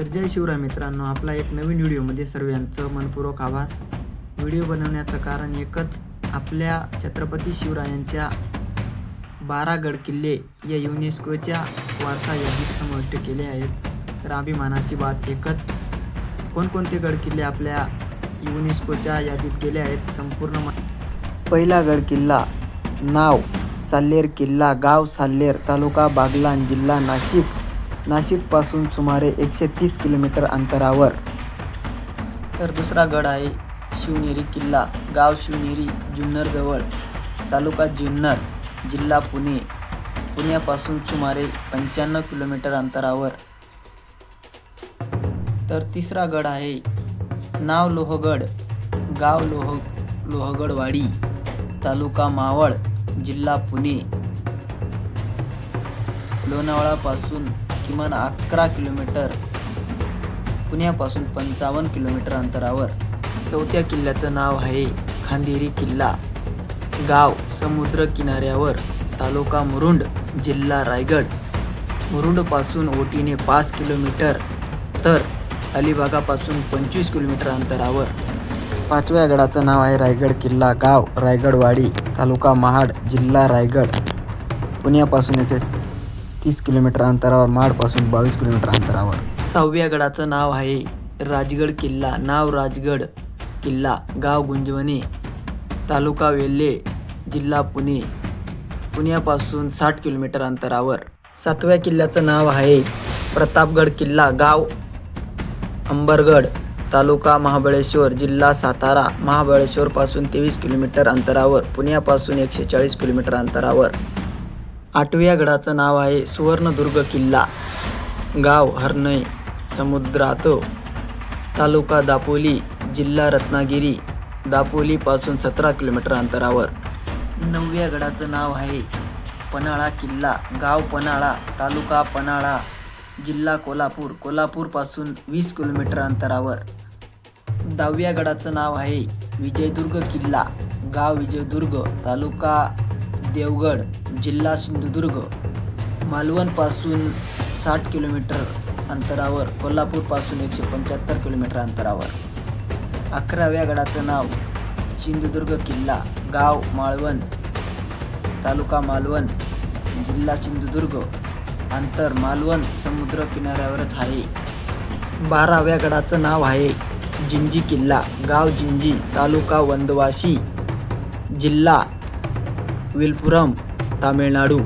तर जय शिवराय मित्रांनो आपला एक नवीन व्हिडिओमध्ये सर्वांचं मनपूर्वक आभार. व्हिडिओ बनवण्याचं कारण एकच आपल्या छत्रपती शिवरायांच्या बारागड किल्ले या युनेस्कोच्या वारसा यादीत समाविष्ट केले आहेत. तर अभिमानाची बात एकच कोणकोणते गड किल्ले आपल्या युनेस्कोच्या यादीत गेले आहेत संपूर्ण पहिला गड किल्ला नाव साल्लेर किल्ला गाव साल्लेर तालुका बागलान जिल्हा नाशिक. नाशिकपासून सुमारे एकशे तीस किलोमीटर अंतरावर. तर दुसरा गड आहे शिवनेरी किल्ला. गाव शिवनेरी जुन्नरजवळ. तालुका जुन्नर जिल्हा पुणे. पुण्यापासून सुमारे पंच्याण्णव किलोमीटर अंतरावर. तर तिसरा गड आहे नाव लोहगड गाव लोह लोहगडवाडी तालुका मावळ जिल्हा पुणे. लोणावळापासून किमान अकरा किलोमीटर पुण्यापासून पंचावन्न किलोमीटर अंतरावर. चौथ्या किल्ल्याचं नाव आहे खांदेरी किल्ला. गाव समुद्र किनाऱ्यावर तालुका मुरुंड जिल्हा रायगड. मुरुंडपासून ओटीने पाच किलोमीटर तर अलिबागापासून पंचवीस किलोमीटर अंतरावर. पाचव्या गडाचं नाव आहे रायगड किल्ला गाव रायगडवाडी तालुका महाड जिल्हा रायगड. पुण्यापासून येथे तीस किलोमीटर अंतरावर माडपासून बावीस किलोमीटर अंतरावर. सहाव्या गडाचं नाव आहे राजगड किल्ला. नाव राजगड किल्ला. गाव गुंजवणे. तालुका वेल्हे जिल्हा पुणे. पुण्यापासून साठ किलोमीटर अंतरावर. सातव्या किल्ल्याचं नाव आहे प्रतापगड किल्ला. गाव अंबरगड तालुका महाबळेश्वर जिल्हा सातारा. महाबळेश्वरपासून तेवीस किलोमीटर अंतरावर. पुण्यापासून एकशे चाळीस किलोमीटर अंतरावर. आठव्या गडाचं नाव आहे सुवर्णदुर्ग किल्ला. गाव हरणे समुद्रात. तालुका दापोली जिल्हा रत्नागिरी. दापोलीपासून सतरा किलोमीटर अंतरावर. नवव्या गडाचं नाव आहे पन्हाळा किल्ला. गाव पन्हाळा तालुका पन्हाळा. जिल्हा कोल्हापूर कोल्हापूरपासून वीस किलोमीटर अंतरावर. दहाव्या गडाचं नाव आहे विजयदुर्ग किल्ला. गाव विजयदुर्ग तालुका देवगड. जिल्हा सिंधुदुर्ग मालवणपासून साठ किलोमीटर अंतरावर कोल्हापूरपासून एकशे पंच्याहत्तर किलोमीटर अंतरावर. अकराव्या गडाचं नाव सिंधुदुर्ग किल्ला गाव माळवण तालुका मालवण जिल्हा सिंधुदुर्ग अंतर मालवण समुद्र किनाऱ्यावरच आहे. बाराव्या गडाचं नाव आहे जिंजी किल्ला गाव जिंजी तालुका वंदवाशी जिल्हा विलपुरम. तामिळनाडू.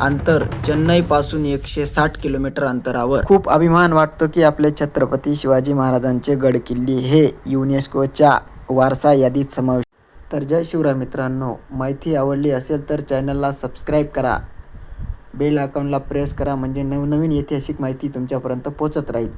अंतर चेन्नईपासून एकशे साठ किलोमीटर अंतरावर. खूप अभिमान वाटतो की आपले छत्रपती शिवाजी महाराजांचे गडकिल्ले हे युनेस्कोच्या वारसा यादीत समावेश तर जय शिवराय मित्रांनो माहिती आवडली असेल तर चॅनलला सबस्क्राईब करा. बेल आयकॉनला प्रेस करा म्हणजे नवनवीन ऐतिहासिक माहिती तुमच्यापर्यंत पोचत राहील.